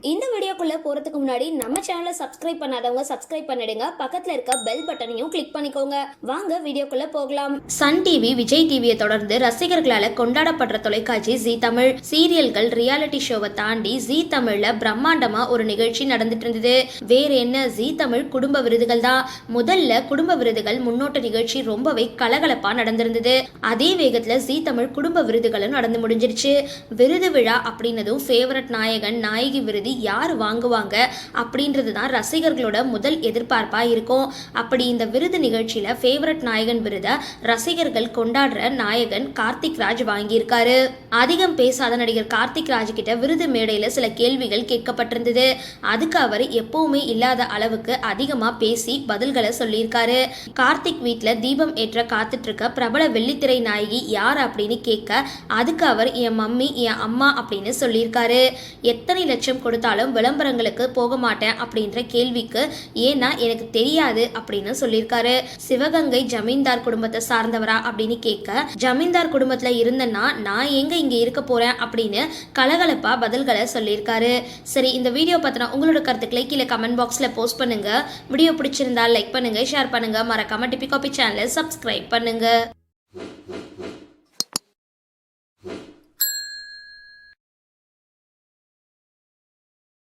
இந்த வீடியோக்குள்ளே போறதுக்கு முன்னாடி நம்ம சேனலை சப்ஸ்கிரைப் பண்ணாதவங்க சப்ஸ்கிரைப் பண்ணிடுங்க. பக்கத்தில் இருக்க பெல் பட்டனையும் கிளிக் பண்ணிக்கோங்க. வாங்க வீடியோக்குள்ளே போகலாம். சன் டிவி விஜய் டிவியை தொடர்ந்து ரசிகர்களால் கொண்டாடப்படுற தொலைக்காட்சி ஜி தமிழ். சீரியல்கள் ரியாலிட்டி ஷோவை தாண்டி ஜி தமிழில் பிரம்மாண்டமாக ஒரு நிகழ்ச்சி நடந்துட்டு இருந்தது. வேற என்ன ஜி தமிழ் குடும்ப விருதுகள் தான். முதல்ல குடும்ப விருதுகள் முன்னோட்ட நிகழ்ச்சி ரொம்பவே கலகலப்பாக நடந்திருந்தது. அதே வேகத்தில் ஜி தமிழ் குடும்ப விருதுகளும் நடந்து முடிஞ்சிருச்சு. விருது விழா அப்படின்னதும் ஃபேவரட் நாயகன் நாயகி விருது யார் வாங்குவாங்க. அப்படின்றது தான் ரசிகர்களோட முதல் எதிர்பார்ப்பா இருக்கும். அப்படி இந்த விருது நிகழ்ச்சியில ஃபேவரட் நாயகன் விருதை ரசிகர்கள் கொண்டாடுற நாயகன் கார்த்திக் ராஜ் வாங்கியிருக்காரு. அதிகம் பேசாத நடிகர் கார்த்திக் ராஜ் கிட்ட விருது மேடையில சில கேள்விகள் கேட்கப்பட்டிருந்தது. அதுக்கு அவர் எப்பவுமே இல்லாத அளவுக்கு அதிகமா பேசி பதில்களை சொல்லியிருக்காரு. கார்த்திக் வீட்டில் தீபம் ஏற்ற காத்துட்டு இருக்க பிரபல வெள்ளித்திரை நாயகி யார் அப்படின்னு கேட்க அதுக்கு அவர் என் மம்மி என் அம்மா அப்படின்னு சொல்லியிருக்காரு. எத்தனை லட்சம் கொடுத்தாலும் விளம்பரம் விளம்பரங்களுக்கு போக மாட்டேன் அப்படின்ற கேள்விக்கு ஏன்னா எனக்கு தெரியாது அப்படின்னு சொல்லியிருக்காரு. சிவகங்கை ஜமீன்தார் குடும்பத்தை சார்ந்தவரா அப்படின்னு கேட்க ஜமீன்தார் குடும்பத்துல இருந்தேன்னா நான் எங்க இங்க இருக்க போறேன்? அப்படின்னு கலகலப்பா பதில்களை சொல்லியிருக்காரு. சரி இந்த வீடியோ பத்தின உங்களோட கருத்துக்களை கீழே கமெண்ட் பாக்ஸ்ல போஸ்ட் பண்ணுங்க. வீடியோ பிடிச்சிருந்தா லைக் பண்ணுங்க ஷேர் பண்ணுங்க. மறக்காம டிபி காபி சேனலை சப்ஸ்கிரைப் பண்ணுங்க.